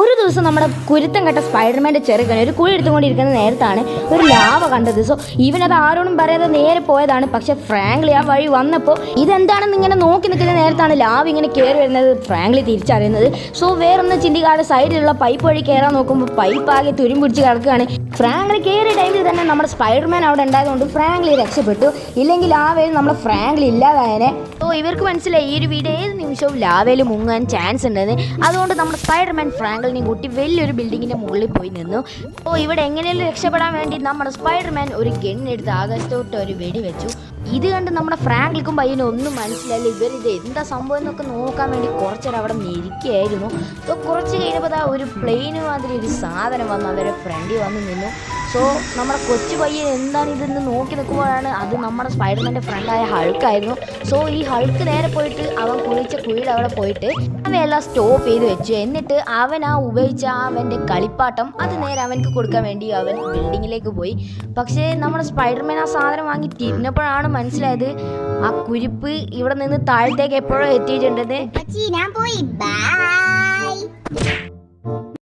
ഒരു ദിവസം നമ്മുടെ കുരുത്തം കെട്ട സ്പൈഡർമാന്റെ ചെറുക്കൻ ഒരു കുഴി എടുത്തുകൊണ്ടിരിക്കുന്ന നേരത്താണ് ഒരു ലാവ കണ്ടത്. സോ ഇവനത് ആരോടും പറയാതെ നേരെ പോയതാണ്. പക്ഷെ ഫ്രാങ്ക്ലി ആ വഴി വന്നപ്പോൾ ഇതെന്താണെന്ന് ഇങ്ങനെ നോക്കി നിൽക്കുന്ന നേരത്താണ് ലാവ് ഇങ്ങനെ കയറി വരുന്നത് ഫ്രാങ്ക്ലി തിരിച്ചറിയുന്നത്. സോ വേറൊന്ന് ചിന്തിക്കാതെ സൈഡിലുള്ള പൈപ്പ് വഴി കയറാൻ നോക്കുമ്പോൾ പൈപ്പ് ആകെ തുരുമ്പിടിച്ച് കിടക്കുകയാണ്. ഫ്രാങ്ക്ലി കയറിയ ടൈമിൽ തന്നെ നമ്മുടെ സ്പൈഡർമാൻ അവിടെ ഉണ്ടായതുകൊണ്ട് ഫ്രാങ്ക്ലി രക്ഷപ്പെട്ടു. ഇല്ലെങ്കിൽ ആ വേലും നമ്മുടെ ഫ്രാങ്ക്ലി ഇല്ലാതായനെ. ഓ ഇവർക്ക് മനസ്സിലായി. ഈ ഒരു വീട് ഏത് നിമിഷവും ലാവയിൽ മുങ്ങാൻ ചാൻസ് ഉണ്ടെന്ന്. അതുകൊണ്ട് നമ്മുടെ സ്പൈഡർമാൻ ഫ്രാങ്ക്ലിനെയും കൂട്ടി വലിയൊരു ബിൽഡിങ്ങിന്റെ മുകളിൽ പോയി നിന്നു. ഓ ഇവിടെ എങ്ങനെയും രക്ഷപ്പെടാൻ വേണ്ടി നമ്മുടെ സ്പൈഡർമാൻ ഒരു ഗണ്ണെടുത്ത് ആകാശത്തോട്ട് ഒരു വെടി വെച്ചു. ഇത് കണ്ട് നമ്മുടെ ഫ്രാങ്ക്ലിക്കും പയ്യനും ഒന്നും മനസ്സിലായില്ല. ഇവർ ഇത് എന്താ സംഭവം എന്നൊക്കെ നോക്കാൻ വേണ്ടി കുറച്ചേരം അവിടെ നിരിക്കുകയായിരുന്നു സോ കുറച്ച് കഴിഞ്ഞപ്പോൾ ആ ഒരു പ്ലെയിന് മാതിരി ഒരു സാധനം വന്ന്. അവരെ ഫ്രണ്ടിൽ വന്ന് നിന്നു. സോ നമ്മുടെ കൊച്ചു പയ്യൻ എന്താണ് ഇതെന്ന് നോക്കി നിൽക്കുമ്പോഴാണ് അത് നമ്മുടെ സ്പൈഡർമാന്റെ ഫ്രണ്ടായ ഹൾക്കായിരുന്നു സോ ഈ ഹൾക്ക് നേരെ പോയിട്ട് അവൻ കുളിച്ച കുഴിയിൽ അവിടെ പോയിട്ട് അവയെല്ലാം സ്റ്റോപ്പ് ചെയ്ത് വെച്ചു. എന്നിട്ട് അവൻ ആ ഉപയോഗിച്ച അവന്റെ കളിപ്പാട്ടം അത് നേരെ അവനക്ക് കൊടുക്കാൻ വേണ്ടി അവൻ ബിൽഡിങ്ങിലേക്ക് പോയി. പക്ഷേ നമ്മുടെ സ്പൈഡർമാൻ ആ സാധനം വാങ്ങി തിരിഞ്ഞപ്പോഴാണ് മനസ്സിലായത്? ആ കുരിപ്പ് ഇവിടെ നിന്ന് താഴത്തേക്ക് എപ്പോഴോ എത്തിയിട്ടുണ്ടെന്ന്. ഞാൻ പോയി.